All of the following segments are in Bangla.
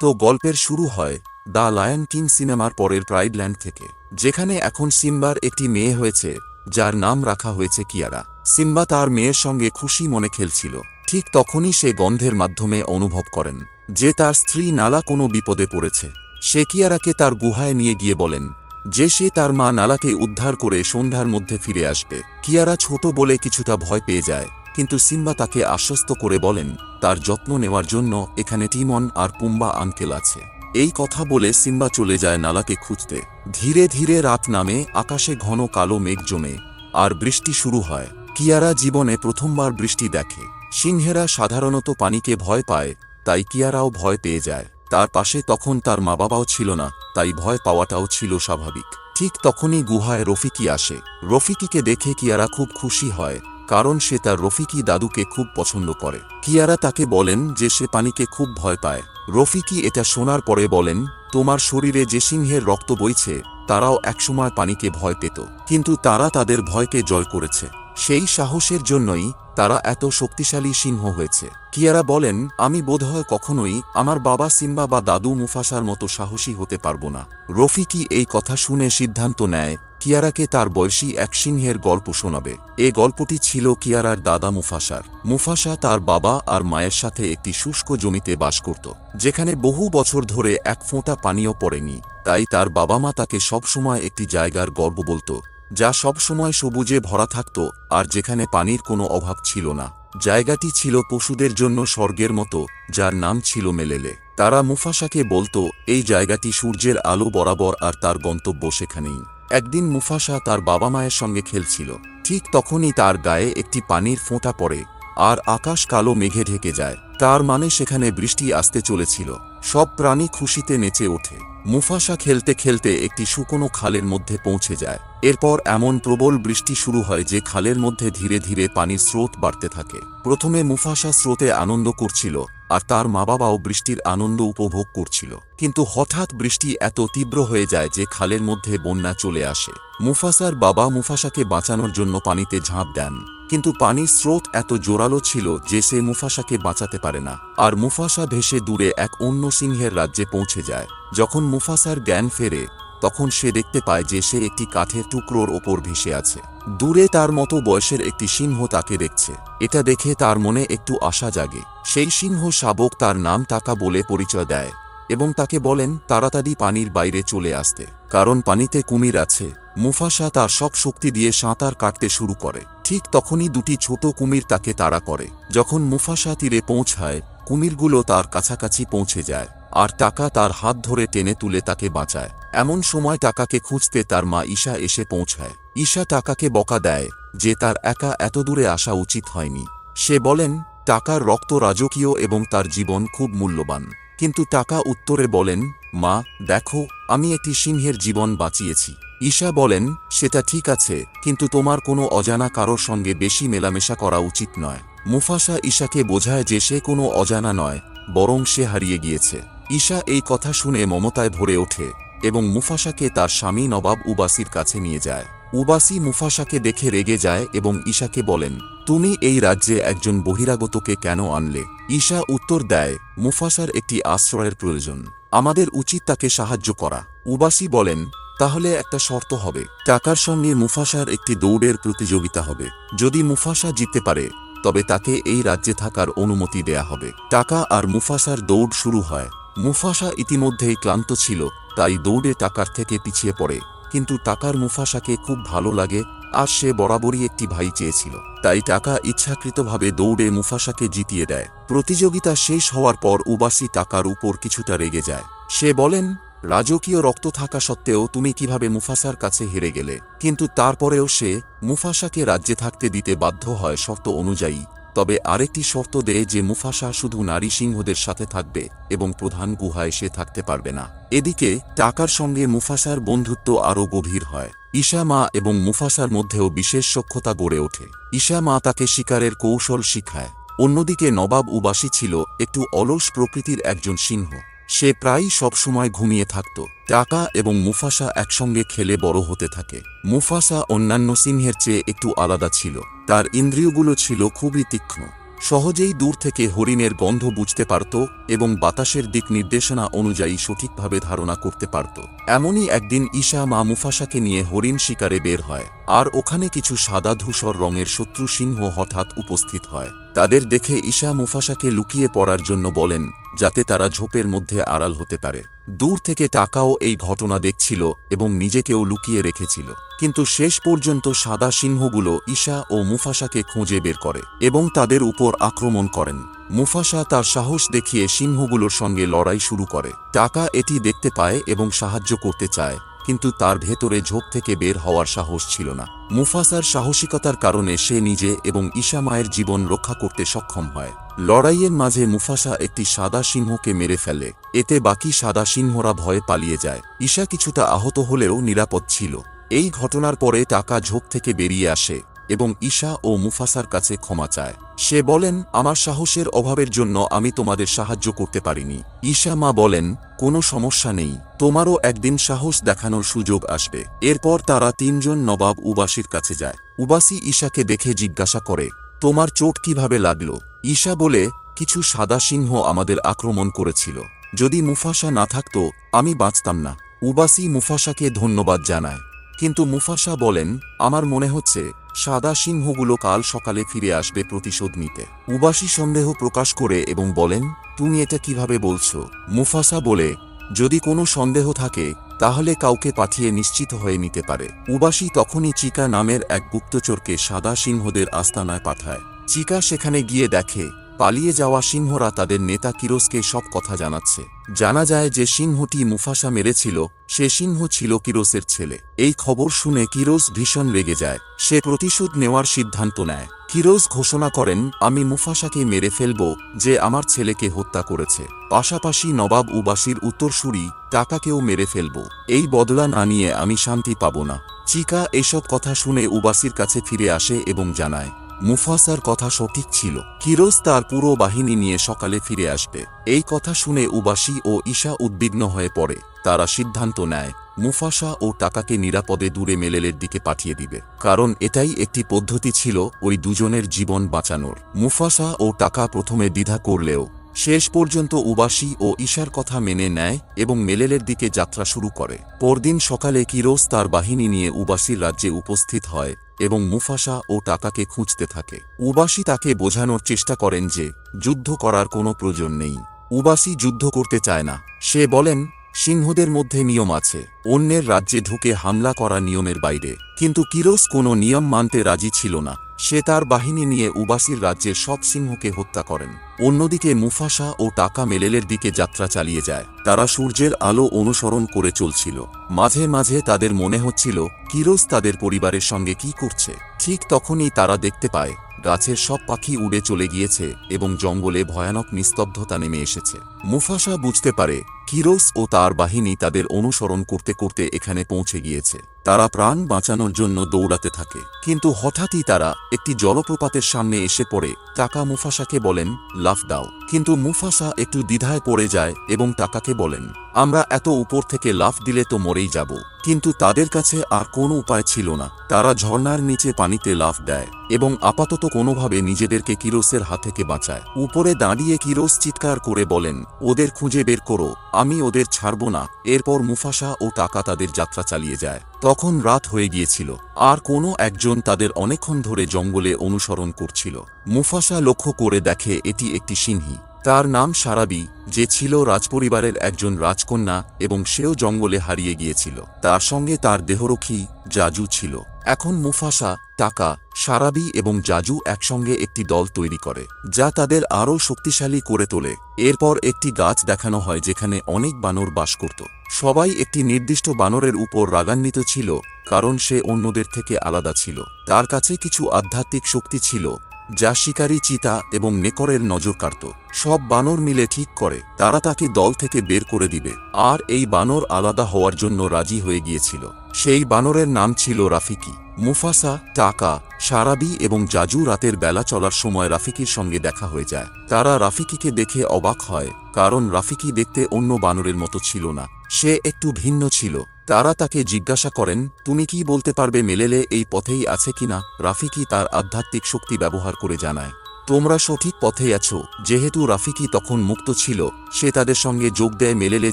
তো গল্পের শুরু হয় দ্য লায়ন কিং সিনেমার পরের প্রাইডল্যান্ড থেকে, যেখানে এখন সিম্বার একটি মেয়ে হয়েছে, যার নাম রাখা হয়েছে কিয়ারা। সিম্বা তার মেয়ের সঙ্গে খুশি মনে খেলছিল, ঠিক তখনই সে গন্ধের মাধ্যমে অনুভব করেন, যে তার স্ত্রী নালা কোনো বিপদে পড়েছে। সে কিয়ারাকে তার গুহায় নিয়ে গিয়ে বলেন, যে সে তার মা নালাকে উদ্ধার করে সন্ধ্যার মধ্যে ফিরে আসবে। কিয়ারা ছোট বলে কিছুটা ভয় পেয়ে যায়। কিন্তু সিম্বা তাকে আশ্বস্ত করে বলেন, তার যত্ন নেওয়ার জন্য এখানে টিমন আর পুম্বা আঙ্কেল আছে। এই কথা বলে সিম্বা চলে যায় নালাকে খুঁজতে। ধীরে ধীরে রাত নামে, আকাশে ঘন কালো মেঘ জমে, আর বৃষ্টি শুরু হয়। কিয়ারা জীবনে প্রথমবার বৃষ্টি দেখে। সিংহেরা সাধারণত পানিকে ভয় পায়, তাই কিয়ারাও ভয় পেয়ে যায়। তার পাশে তখন তার মা বাবাও ছিল না, তাই ভয় পাওয়াটাও ছিল স্বাভাবিক। ঠিক তখনই গুহায় রফিকি আসে। রফিকিকে দেখে কিয়ারা খুব খুশি হয়। কারণ সে তার রফিকি দাদুকে খুব পছন্দ করে। কিয়ারা তাকে বলেন যে সে পানিকে খুব ভয় পায়। রফিকি এটা শোনার পরে বলেন, তোমার শরীরে যে সিংহের রক্ত বইছে, তারাও একসময় পানিকে ভয় পেত। কিন্তু তারা তাদের ভয়কে জয় করেছে। সেই সাহসের জন্যই তারা এত শক্তিশালী সিংহ হয়েছে। কিয়ারা বলেন, আমি বোধহয় কখনোই আমার বাবা সিম্বা বা দাদু মুফাসার মতো সাহসী হতে পারব না। রফিকি এই কথা শুনে সিদ্ধান্ত নেয়, কিয়ারাকে তার বয়সী এক সিংহের গল্প শোনাবে। এ গল্পটি ছিল কিয়ারার দাদা মুফাসার। মুফাসা তার বাবা আর মায়ের সাথে একটি শুষ্ক জমিতে বাস করত, যেখানে বহু বছর ধরে এক ফোঁটা পানীয় পড়েনি। তাই তার বাবা মা তাকে সবসময় একটি জায়গার গর্ব বলতো। যা সবসময় সবুজে ভরা থাকত আর যেখানে পানির কোনো অভাব ছিল না। জায়গাটি ছিল পশুদের জন্য স্বর্গের মতো, যার নাম ছিল মেলেলে। তারা মুফাসাকে বলতো, এই জায়গাটি সূর্যের আলো বরাবর আর তার গন্তব্য সেখানেই। একদিন মুফাসা তার বাবা মায়ের সঙ্গে খেলছিল। ঠিক তখনই তার গায়ে একটি পানির ফোঁটা পড়ে আর আকাশ কালো মেঘে ঢেকে যায়। তার মানে সেখানে বৃষ্টি আসতে চলেছিল। সব প্রাণী খুশিতে নেচে ওঠে। মুফাসা খেলতে খেলতে একটি শুকনো খালের মধ্যে পৌঁছে যায়। এরপর এমন প্রবল বৃষ্টি শুরু হয় যে খালের মধ্যে ধীরে ধীরে পানির স্রোত বাড়তে থাকে। প্রথমে মুফাসা স্রোতে আনন্দ করছিল, আর তার মা বাবাও বৃষ্টির আনন্দ উপভোগ করছিল। কিন্তু হঠাৎ বৃষ্টি এত তীব্র হয়ে যায় যে খালের মধ্যে বন্যা চলে আসে। মুফাসার বাবা মুফাসাকে বাঁচানোর জন্য পানিতে ঝাঁপ দেন। কিন্তু পানির স্রোত এত জোরালো ছিল যে সে মুফাসাকে বাঁচাতে পারে না। আর মুফাসা ভেসে দূরে এক অন্য সিংহের রাজ্যে পৌঁছে যায়। যখন মুফাসার জ্ঞান ফেরে, তখন সে দেখতে পায় যে সে একটি কাঠের টুকরোর ওপর ভেসে আছে। দূরে তার মতো বয়সের একটি সিংহ তাকে দেখছে। এটা দেখে তার মনে একটু আশা জাগে। সেই সিংহ শাবক তার নাম টাকা বলে পরিচয় দেয়। এবং তাকে বলেন, তাড়াতাড়ি পানির বাইরে চলে আসতে, কারণ পানিতে কুমির আছে। মুফাসা তার সব শক্তি দিয়ে সাঁতার কাটতে শুরু করে। ঠিক তখনই দুটি ছোট কুমির তাকে তাড়া করে। যখন মুফাসা তীরে পৌঁছায়, কুমিরগুলো তার কাছাকাছি পৌঁছে যায়, আর টাকা তার হাত ধরে টেনে তুলে তাকে বাঁচায়। এমন সময় টাকাকে খুঁজতে তার মা ঈশা এসে পৌঁছায়। ঈশা টাকাকে বকা দেয়, যে তার একা এত দূরে আসা উচিত হয়নি। সে বলেন, টাকার রক্ত রাজকীয় এবং তার জীবন খুব মূল্যবান। কিন্তু টাকা উত্তরে বলেন, মা, দেখো, আমি একটি সিংহের জীবন বাঁচিয়েছি। ঈশা বলেন, সেটা ঠিক আছে, কিন্তু তোমার কোনো অজানা কারোর সঙ্গে বেশি মেলামেশা করা উচিত নয়। মুফাসা ঈশাকে বোঝায় যে সে কোনো অজানা নয়, বরং সে হারিয়ে গিয়েছে। ঈশা এই কথা শুনে মমতায় ভরে ওঠে এবং মুফাসাকে তার স্বামী নবাব উবাসির কাছে নিয়ে যায়। উবাসি মুফাসাকে দেখে রেগে যায় এবং ঈশাকে বলেন, তুমি এই রাজ্যে একজন বহিরাগতকে কেন আনলে? ঈশা উত্তর দেয়, মুফাসার একটি আশ্রয়ের প্রয়োজন। আমাদের উচিত তাকে সাহায্য করা। উবাসি বলেন, তাহলে একটা শর্ত হবে। টাকার সঙ্গে মুফাসার একটি দৌড়ের প্রতিযোগিতা হবে। যদি মুফাসা জিততে পারে, তবে তাকে এই রাজ্যে থাকার অনুমতি দেয়া হবে। টাকা আর মুফাসার দৌড় শুরু হয়। মুফাসা ইতিমধ্যেই ক্লান্ত ছিল, তাই দৌড়ে টাকার থেকে পিছিয়ে পড়ে। কিন্তু টাকার মুফাসাকে খুব ভালো লাগে, আর সে বরাবরই একটি ভাই চেয়েছিল। তাই টাকা ইচ্ছাকৃতভাবে দৌড়ে মুফাসাকে জিতিয়ে দেয়। প্রতিযোগিতা শেষ হওয়ার পর উবাসি টাকার উপর কিছুটা রেগে যায়। সে বলেন, রাজকীয় রক্ত থাকা সত্ত্বেও তুমি কীভাবে মুফাসার কাছে হেরে গেলে? কিন্তু তারপরেও সে মুফাসাকে রাজ্যে থাকতে দিতে বাধ্য হয় শর্ত অনুযায়ী। তবে আরেকটি শর্ত দেয় যে মুফাসা শুধু নারী সিংহদের সাথে থাকবে এবং প্রধান গুহায় সে থাকতে পারবে না। এদিকে, টাকার সঙ্গে মুফাসার বন্ধুত্ব আরও গভীর হয়। ঈশা মা এবং মুফাসার মধ্যেও বিশেষ সক্ষতা গড়ে ওঠে। ঈশা মা তাকে শিকারের কৌশল শিখায়। অন্যদিকে নবাব উবাসী ছিল একটু অলস প্রকৃতির একজন সিংহ। সে প্রায়ই সবসময় ঘুমিয়ে থাকত। টাকা এবং মুফাসা একসঙ্গে খেলে বড় হতে থাকে। মুফাসা অন্যান্য সিংহের চেয়ে একটু আলাদা ছিল। তার ইন্দ্রিয়গুলো ছিল খুবই তীক্ষ্ণ। সহজেই দূর থেকে হরিণের গন্ধ বুঝতে পারত এবং বাতাসের দিক নির্দেশনা অনুযায়ী সঠিকভাবে ধারণা করতে পারত। এমনই একদিন ঈশা মা মুফাসাকে নিয়ে হরিণ শিকারে বের হয়। আর ওখানে কিছু সাদা ধূসর রঙের শত্রু সিংহ হঠাৎ উপস্থিত হয়। তাদের দেখে ঈশা মুফাসাকে লুকিয়ে পড়ার জন্য বলেন যাতে তারা ঝোপের মধ্যে আড়াল হতে পারে। দূর থেকে টাকাও এই ঘটনা দেখছিল এবং নিজেকেও লুকিয়ে রেখেছিল। কিন্তু শেষ পর্যন্ত সাদা সিংহগুলো ঈশা ও মুফাসাকে খুঁজে বের করে এবং তাদের উপর আক্রমণ করেন। মুফাসা তার সাহস দেখিয়ে সিংহগুলোর সঙ্গে লড়াই শুরু করে। টাকা এটি দেখতে পায় এবং সাহায্য করতে চায়। কিন্তু তার ভেতরে ঝোপ থেকে বের হওয়ার সাহস ছিল না। মুফাসার সাহসিকতার কারণে সে নিজে এবং ঈশা মায়ের জীবন রক্ষা করতে সক্ষম হয়। লড়াইয়ের মাঝে মুফাসা একটি সাদা সিংহকে মেরে ফেলে। এতে বাকি সাদা সিংহরা ভয়ে পালিয়ে যায়। ঈশা কিছুটা আহত হলেও নিরাপদ ছিল। এই ঘটনার পরে টাকা ঝোপ থেকে বেরিয়ে আসে। এবং ঈশা ও মুফাসার কাছে ক্ষমা চায়। সে বলেন, আমার সাহসের অভাবের জন্য আমি তোমাদের সাহায্য করতে পারিনি। ঈশা মা বলেন, কোনো সমস্যা নেই, তোমারও একদিন সাহস দেখানোর সুযোগ আসবে। এরপর তারা তিনজন নবাব উবাসীর কাছে যায়। উবাসী ঈশাকে দেখে জিজ্ঞাসা করে, তোমার চোট কীভাবে লাগল? ঈশা বলে, কিছু সাদা সিংহ আমাদের আক্রমণ করেছিল। যদি মুফাসা না থাকত, আমি বাঁচতাম না। উবাসী মুফাসাকে ধন্যবাদ জানায়। কিন্তু মুফাসা বলেন, আমার মনে হচ্ছে, সাদা সিংহগুলো কাল সকালে ফিরে আসবে প্রতিশোধ নিতে। উবাসী সন্দেহ প্রকাশ করে এবং বলেন, তুমি এটা কীভাবে বলছো? মুফাসা বলে, যদি কোনো সন্দেহ থাকে, তাহলে কাউকে পাঠিয়ে নিশ্চিত হয়ে নিতে পারে। উবাসী তখনই চিকা নামের এক গুপ্তচরকে সাদা সিংহদের আস্তানায় পাঠায়। চিকা সেখানে গিয়ে দেখে পালিয়ে যাওয়া সিংহরা তাদের নেতা কিরোসকে সব কথা জানাচ্ছে। জানা যায় যে সিংহটি মুফাসা মেরেছিল, সে সিংহ ছিল কিরোসের ছেলে। এই খবর শুনে কিরোস ভীষণ রেগে যায়। সে প্রতিশোধ নেওয়ার সিদ্ধান্ত নেয়। কিরোস ঘোষণা করেন, আমি মুফাসাকে মেরে ফেলব, যে আমার ছেলেকে হত্যা করেছে। পাশাপাশি নবাব উবাসীর উত্তরসূরি টাকাকেও মেরে ফেলব। এই বদলা না নিয়ে আমি শান্তি পাব না। চিকা এসব কথা শুনে উবাসীর কাছে ফিরে আসে এবং জানায় মুফাসার কথা সঠিক ছিল। কিরোজ তার পুরো বাহিনী নিয়ে সকালে ফিরে আসবে। এই কথা শুনে উবাসী ও ঈশা উদ্বিগ্ন হয়ে পড়ে। তারা সিদ্ধান্ত নেয়, মুফাসা ও টাকাকে নিরাপদে দূরে মেলেলের দিকে পাঠিয়ে দিবে। কারণ এটাই একটি পদ্ধতি ছিল ওই দুজনের জীবন বাঁচানোর। মুফাসা ও টাকা প্রথমে দ্বিধা করলেও, শেষ পর্যন্ত উবাসী ও ঈশার কথা মেনে নেয় এবং মেলেলের দিকে যাত্রা শুরু করে। পরদিন সকালে কিরোজ তার বাহিনী নিয়ে উবাসীর রাজ্যে উপস্থিত হয় এবং মুফাসা ও টাকাকে খুঁজতে থাকে। উবাসী তাকে বোঝানোর চেষ্টা করেন যে, যুদ্ধ করার কোনো প্রয়োজন নেই। উবাসী যুদ্ধ করতে চায় না। সে বলেন, সিংহদের মধ্যে নিয়ম আছে। অন্যের রাজ্যে ঢুকে হামলা করা নিয়মের বাইরে। কিন্তু কিরোস কোনো নিয়ম মানতে রাজি ছিল না। সে তার বাহিনী নিয়ে উবাসির রাজ্যের সব সিংহকে হত্যা করেন। অন্যদিকে মুফাসা ও টাকা মেলেলের দিকে যাত্রা চালিয়ে যায়। তারা সূর্যের আলো অনুসরণ করে চলছিল। মাঝে মাঝে তাদের মনে হচ্ছিল কিরোজ তাদের পরিবারের সঙ্গে কি করছে? ঠিক তখনই তারা দেখতে পায়, গাছের সব পাখি উড়ে চলে গিয়েছে এবং জঙ্গলে ভয়ানক নিস্তব্ধতা নেমে এসেছে। মুফাসা বুঝতে পারে কিরোস ও তার বাহিনী তাদের অনুসরণ করতে করতে এখানে পৌঁছে গিয়েছে। তারা প্রাণ বাঁচানোর জন্য দৌড়াতে থাকে। কিন্তু হঠাৎই তারা একটি জলপ্রপাতের সামনে এসে পড়ে। টাকা মুফাসাকে বলেন, লাফ দাও। কিন্তু মুফাসা একটু দ্বিধায় পড়ে যায় এবং টাকাকে বলেন, আমরা এত উপর থেকে লাফ দিলে তো মরেই যাব। কিন্তু তাদের কাছে আর কোনো উপায় ছিল না। তারা ঝর্ণার নিচে পানিতে লাফ দেয় এবং আপাতত কোনোভাবে নিজেদেরকে কিরোসের হাত থেকে বাঁচায়। উপরে দাঁড়িয়ে কিরোস চিৎকার করে বলেন, ওদের খুঁজে বের করো। আমি ওদের ছাড়ব না। এরপর মুফাসা ও টাকা তাদের যাত্রা চালিয়ে যায়। তখন রাত হয়ে গিয়েছিল। আর কোনো একজন তাদের অনেকক্ষণ ধরে জঙ্গলে অনুসরণ করছিল। মুফাসা লক্ষ্য করে দেখে এটি একটি সিংহী। তার নাম সারাবি, যে ছিল রাজপরিবারের একজন রাজকন্যা এবং সেও জঙ্গলে হারিয়ে গিয়েছিল। তার সঙ্গে তার দেহরক্ষী জাজু ছিল। এখন মুফাসা, টাকা, সারাবি এবং জাজু একসঙ্গে একটি দল তৈরি করে, যা তাদের আরও শক্তিশালী করে তোলে। এরপর একটি গাছ দেখানো হয় যেখানে অনেক বানর বাস করত। সবাই একটি নির্দিষ্ট বানরের উপর রাগান্বিত ছিল, কারণ সে অন্যদের থেকে আলাদা ছিল। তার কাছে কিছু আধ্যাত্মিক শক্তি ছিল, যা শিকারী চিতা এবং নেকরের নজর কাড়ত। সব বানর মিলে ঠিক করে, তারা তাকে দল থেকে বের করে দিবে। আর এই বানর আলাদা হওয়ার জন্য রাজি হয়ে গিয়েছিল। সেই বানরের নাম ছিল রাফিকি। মুফাসা, টাকা, সারাবি এবং জাজু রাতের বেলা চলার সময় রাফিকির সঙ্গে দেখা হয়ে যায়। তারা রাফিকিকে দেখে অবাক হয়, কারণ রাফিকি দেখতে অন্য বানরের মতো ছিল না। সে একটু ভিন্ন ছিল। তারা তাকে জিজ্ঞাসা করেন, তুমি কি বলতে পারবে মেলেলে এই পথেই আছে কিনা? রাফিকি তার আধ্যাত্মিক শক্তি ব্যবহার করে জানায়। তোমরা সঠিক পথে আছো। যেহেতু রাফিকি তখন মুক্ত ছিল, সে তাদের সঙ্গে যোগ দেয় মেলেলে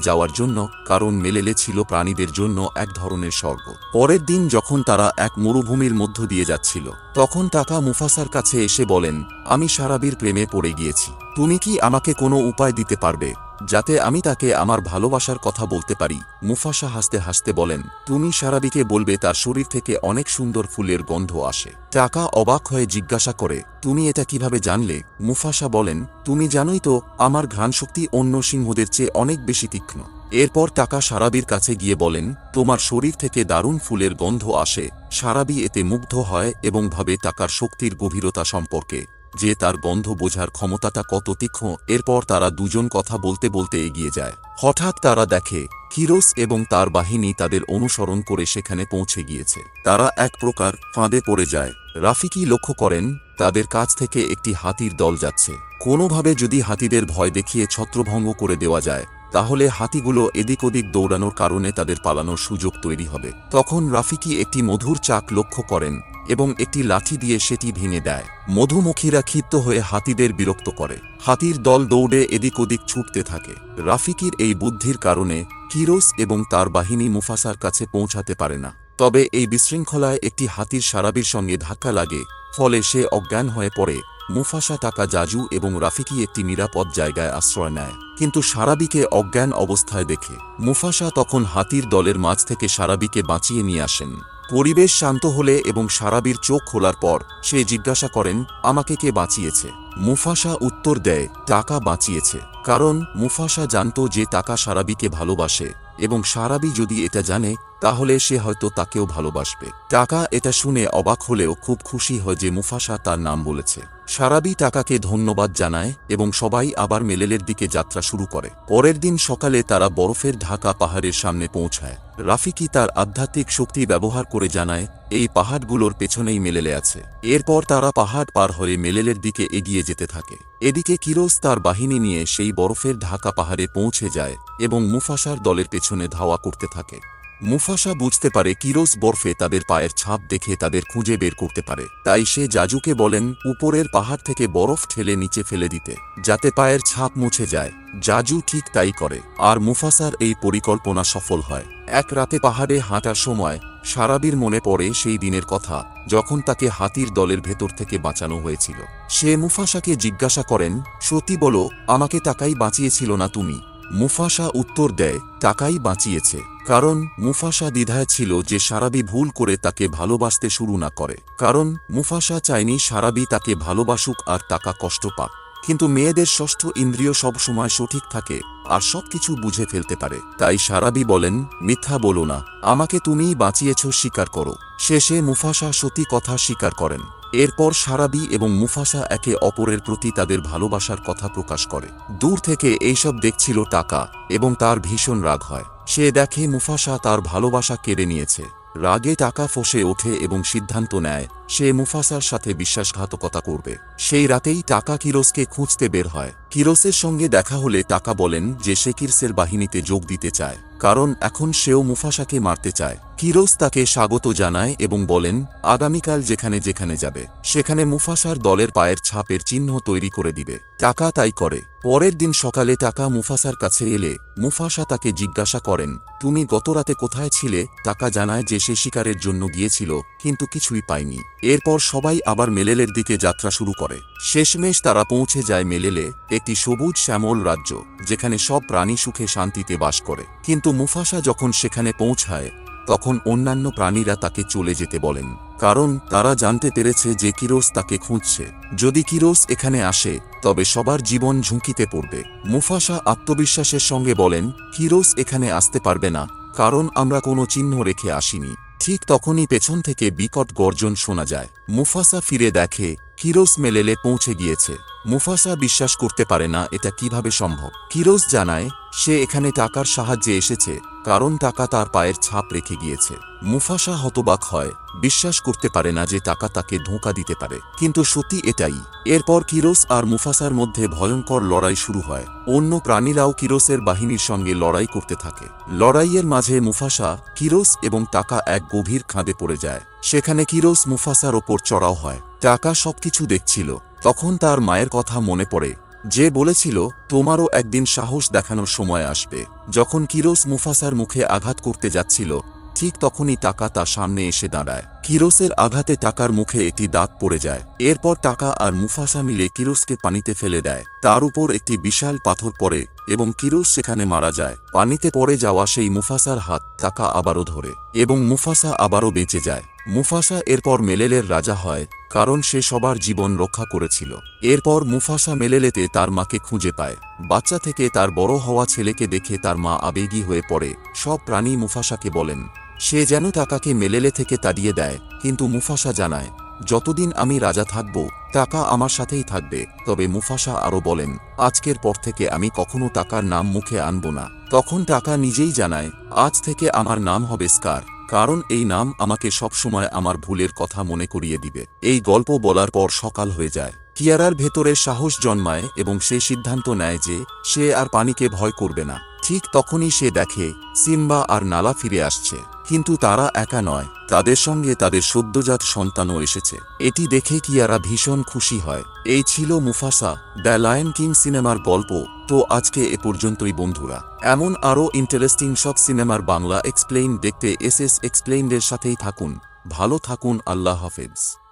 যাওয়ার জন্য, কারণ মেলেলে ছিল প্রাণীদের জন্য এক ধরনের স্বর্গ। পরের দিন যখন তারা এক মরুভূমির মধ্য দিয়ে যাচ্ছিল, তখন টাকা মুফাসার কাছে এসে বলেন, আমি সারাবির প্রেমে পড়ে গিয়েছি। তুমি কি আমাকে কোনো উপায় দিতে পারবে? যাতে আমি তাকে আমার ভালোবাসার কথা বলতে পারি। মুফাসা হাসতে হাসতে বলেন, তুমি সারাবিকে বলবে তার শরীর থেকে অনেক সুন্দর ফুলের গন্ধ আসে। টাকা অবাক হয়ে জিজ্ঞাসা করে, তুমি এটা কীভাবে জানলে? মুফাসা বলেন, তুমি জানোই তো, আমার ঘ্রাণ শক্তি অন্য সিংহদের চেয়ে অনেক বেশি তীক্ষ্ণ। এরপর টাকা সারাবির কাছে গিয়ে বলেন, তোমার শরীর থেকে দারুণ ফুলের গন্ধ আসে। সারাবি এতে মুগ্ধ হয় এবং ভাবে টাকার শক্তির গভীরতা সম্পর্কে। যে তার গন্ধ বোঝার ক্ষমতাটা কত তীক্ষ্ণ, এরপর তারা দুজন কথা বলতে বলতে এগিয়ে যায়। হঠাৎ তারা দেখে, কিরোস এবং তার বাহিনী তাদের অনুসরণ করে সেখানে পৌঁছে গিয়েছে। তারা এক প্রকার ফাঁদে পড়ে যায়। রাফিকি লক্ষ্য করেন? তাদের কাছ থেকে একটি হাতির দল যাচ্ছে। কোনোভাবে যদি হাতিদের ভয় দেখিয়ে ছত্রভঙ্গ করে দেওয়া যায়, তাহলে হাতিগুলো এদিক ওদিক দৌড়ানোর কারণে তাদের পালানোর সুযোগ তৈরি হবে। তখন রাফিকি একটি মধুর চাক লক্ষ্য করেন? এবং একটি লাঠি দিয়ে সেটি ভেঙে দেয়। মধুমক্ষীরা ক্ষিপ্ত হয়ে হাতিদের বিরক্ত করে। হাতির দল দৌড়ে এদিক ওদিক ছুটতে থাকে। রাফিকির এই বুদ্ধির কারণে কিরোস এবং তার বাহিনী মুফাসার কাছে পৌঁছাতে পারে না। তবে এই বিশৃঙ্খলায় একটি হাতির সারাবির সঙ্গে ধাক্কা লাগে, ফলে সে অজ্ঞান হয়ে পড়ে। মুফাসা টাকা জাজু এবং রাফিকি একটি নিরাপদ জায়গায় আশ্রয় নেয়, কিন্তু সারাবিকে অজ্ঞান অবস্থায় দেখে। মুফাসা তখন হাতির দলের মাঝ থেকে সারাবিকে বাঁচিয়ে নিয়ে আসেন। পরিবেশ শান্ত হলে এবং সারাবির চোখ খোলার পর সে জিজ্ঞাসা করেন, আমাকে কে বাঁচিয়েছে? মুফাসা উত্তর দেয়, টাকা বাঁচিয়েছে। কারণ মুফাসা জানত যে টাকা সারাবিকে ভালোবাসে এবং সারাবি যদি এটা জানে তাহলে সে হয়তো তাকেও ভালোবাসবে। টাকা এটা শুনে অবাক হলেও খুব খুশি হয় যে মুফাসা তার নাম বলেছে। সারাবি টাকাকে ধন্যবাদ জানায় এবং সবাই আবার মেলেলের দিকে যাত্রা শুরু করে। পরের দিন সকালে তারা বরফের ঢাকা পাহাড়ের সামনে পৌঁছায়। রাফিকি তার আধ্যাত্মিক শক্তি ব্যবহার করে জানায়, এই পাহাড়গুলোর পেছনেই মেলেলে আছে। এরপর তারা পাহাড় পার হয়ে মেলেলের দিকে এগিয়ে যেতে থাকে। এদিকে কিরোজ তার বাহিনী নিয়ে সেই বরফের ঢাকা পাহাড়ে পৌঁছে যায় এবং মুফাসার দলের পেছনে ধাওয়া করতে থাকে। মুফাসা বুঝতে পারে কিরোজ বরফে তাদের পায়ের ছাপ দেখে তাদের খুঁজে বের করতে পারে। তাই সে জাজুকে বলেন, উপরের পাহাড় থেকে বরফ ঠেলে নিচে ফেলে দিতে, যাতে পায়ের ছাপ মুছে যায়। জাজু ঠিক তাই করে, আর মুফাসার এই পরিকল্পনা সফল হয়। এক রাতে পাহাড়ে হাঁটার সময় সারাবির মনে পড়ে সেই দিনের কথা, যখন তাকে হাতির দলের ভেতর থেকে বাঁচানো হয়েছিল। সে মুফাসাকে জিজ্ঞাসা করেন, সত্যি বলো, আমাকে টাকাই বাঁচিয়েছিল না তুমি? মুফাসা উত্তর দেয়, টাকাই বাঁচিয়েছে। কারণ মুফাসা দ্বিধায় ছিল যে সারাবি ভুল করে তাকে ভালোবাসতে শুরু না করে। কারণ মুফাসা চায়নি সারাবি তাকে ভালোবাসুক আর টাকা কষ্ট পাক। কিন্তু মেয়েদের ষষ্ঠ ইন্দ্রিয় সবসময় সঠিক থাকে আর সবকিছু বুঝে ফেলতে পারে। তাই সারাবি বলেন, মিথ্যা বলো না। আমাকে তুমিই বাঁচিয়েছ, স্বীকার করো। শেষে মুফাসা সতী কথা স্বীকার করেন। এরপর সারাবি এবং মুফাসা একে অপরের প্রতি তাদের ভালোবাসার কথা প্রকাশ করে। দূর থেকে এইসব দেখছিল টাকা এবং তার ভীষণ রাগ হয়। সে দেখে মুফাসা তার ভালোবাসা কেড়ে নিয়েছে। রাগে টাকা ফসে ওঠে এবং সিদ্ধান্ত নেয়, সে মুফাসার সাথে বিশ্বাসঘাতকতা করবে। সেই রাতেই টাকা কিরোসকে খুঁজতে বের হয়। কিরোসের সঙ্গে দেখা হলে টাকা বলেন যে সে কিরসের বাহিনীতে যোগ দিতে চায়, কারণ এখন সেও মুফাসাকে মারতে চায়। কিরোস তাকে স্বাগত জানায় এবং বলেন, আগামীকাল যেখানে যেখানে যাবে, সেখানে মুফাসার দলের পায়ের ছাপের চিহ্ন তৈরি করে দিবে। টাকা তাই করে। পরের দিন সকালে টাকা মুফাসার কাছে এলে মুফাসা তাকে জিজ্ঞাসা করেন, তুমি গত রাতে কোথায় ছিলে? টাকা জানায় যে সে শিকারের জন্য গিয়েছিল, কিন্তু কিছুই পায়নি। এরপর সবাই আবার মেলেলের দিকে যাত্রা শুরু করে। শেষমেশ তারা পৌঁছে যায় মেলেলে, একটি সবুজ শ্যামল রাজ্য, যেখানে সব প্রাণী সুখে শান্তিতে বাস করে। কিন্তু মুফাসা যখন সেখানে পৌঁছায় তখন অন্যান্য প্রাণীরা তাকে চলে যেতে বলেন, কারণ তারা জানতে পেরেছে যে কিরোস তাকে খুঁজছে। যদি কিরোস এখানে আসে, তবে সবার জীবন ঝুঁকিতে পড়বে। মুফাসা আত্মবিশ্বাসের সঙ্গে বলেন, কিরোস এখানে আসতে পারবে না, কারণ আমরা কোনো চিহ্ন রেখে আসিনি। ঠিক তখনই পেছন থেকে বিকট গর্জন শোনা যায়। মুফাসা ফিরে দেখে, কিরোস মেলেলে পৌঁছে গিয়েছে। মুফাসা বিশ্বাস করতে পারে না এটা কীভাবে সম্ভব। কিরোস জানায়, সে এখানে টাকার সাহায্যে এসেছে, কারণ টাকা তার পায়ের ছাপ রেখে গিয়েছে। মুফাসা হতবাক হয়, বিশ্বাস করতে পারে না যে টাকা তাকে ধোঁকা দিতে পারে। কিন্তু সত্যি এটাই। এরপর কিরোস আর মুফাসার মধ্যে ভয়ঙ্কর লড়াই শুরু হয়। অন্য প্রাণীরাও কিরোসের বাহিনীর সঙ্গে লড়াই করতে থাকে। লড়াইয়ের মাঝে মুফাসা কিরোস এবং টাকা এক গভীর খাঁদে পড়ে যায়। সেখানে কিরোস মুফাসার ওপর চড়াও হয়। টাকা সবকিছু দেখছিল। তখন তার মায়ের কথা মনে পড়ে, যে বলেছিল, তোমারও একদিন সাহস দেখানোর সময় আসবে। যখন কিরোস মুফাসার মুখে আঘাত করতে যাচ্ছিল, ঠিক তখনই টাকা তার সামনে এসে দাঁড়ায়। কিরোসের আঘাতে টাকার মুখে একটি দাঁত পড়ে যায়। এরপর টাকা আর মুফাসা মিলে কিরোসকে পানিতে ফেলে দেয়। তার উপর একটি বিশাল পাথর পড়ে এবং কিরোস সেখানে মারা যায়। পানিতে পড়ে যাওয়া সেই মুফাসার হাত টাকা আবারও ধরে এবং মুফাসা আবারও বেঁচে যায়। মুফাসা এরপর মেলেলের রাজা হয়, কারণ সে সবার জীবন রক্ষা করেছিল। এরপর মুফাসা মেলেলেতে তার মাকে খুঁজে পায়। বাচ্চা থেকে তার বড় হওয়া ছেলেকে দেখে তার মা আবেগী হয়ে পড়ে। সব প্রাণী মুফাসাকে বলেন, সে যেন টাকাকে মেলেলে থেকে তাড়িয়ে দেয়, কিন্তু মুফাসা জানায়, যতদিন আমি রাজা থাকব, টাকা আমার সাথেই থাকবে। তবে মুফাসা আরও বলেন, আজকের পর থেকে আমি কখনো টাকার নাম মুখে আনব না। তখন টাকা নিজেই জানায়, আজ থেকে আমার নাম হবে স্কার। কারণ এই নাম আমাকে সবসময় আমার ভুলের কথা মনে করিয়ে দিবে। এই গল্প বলার পর সকাল হয়ে যায়। কিয়ারার ভেতরে সাহস জন্মায় এবং সে সিদ্ধান্ত নেয় যে সে আর পানিকে ভয় করবে না। ঠিক তখনই সে দেখে, সিম্বা আর নালা ফিরে আসছে। কিন্তু তারা একা নয়, তাদের সঙ্গে তাদের সদ্যজাত সন্তানও এসেছে। এটি দেখে কিয়ারা ভীষণ খুশি হয়। এই ছিল মুফাসা, দ্য লায়ন কিং সিনেমার গল্প। তো আজকে এ পর্যন্তই বন্ধুরা। এমন আরও ইন্টারেস্টিং সব সিনেমার বাংলা এক্সপ্লেইন দেখতে এস এস এক্সপ্লেইনদের সাথেই থাকুন। ভালো থাকুন, আল্লাহ হাফেজ।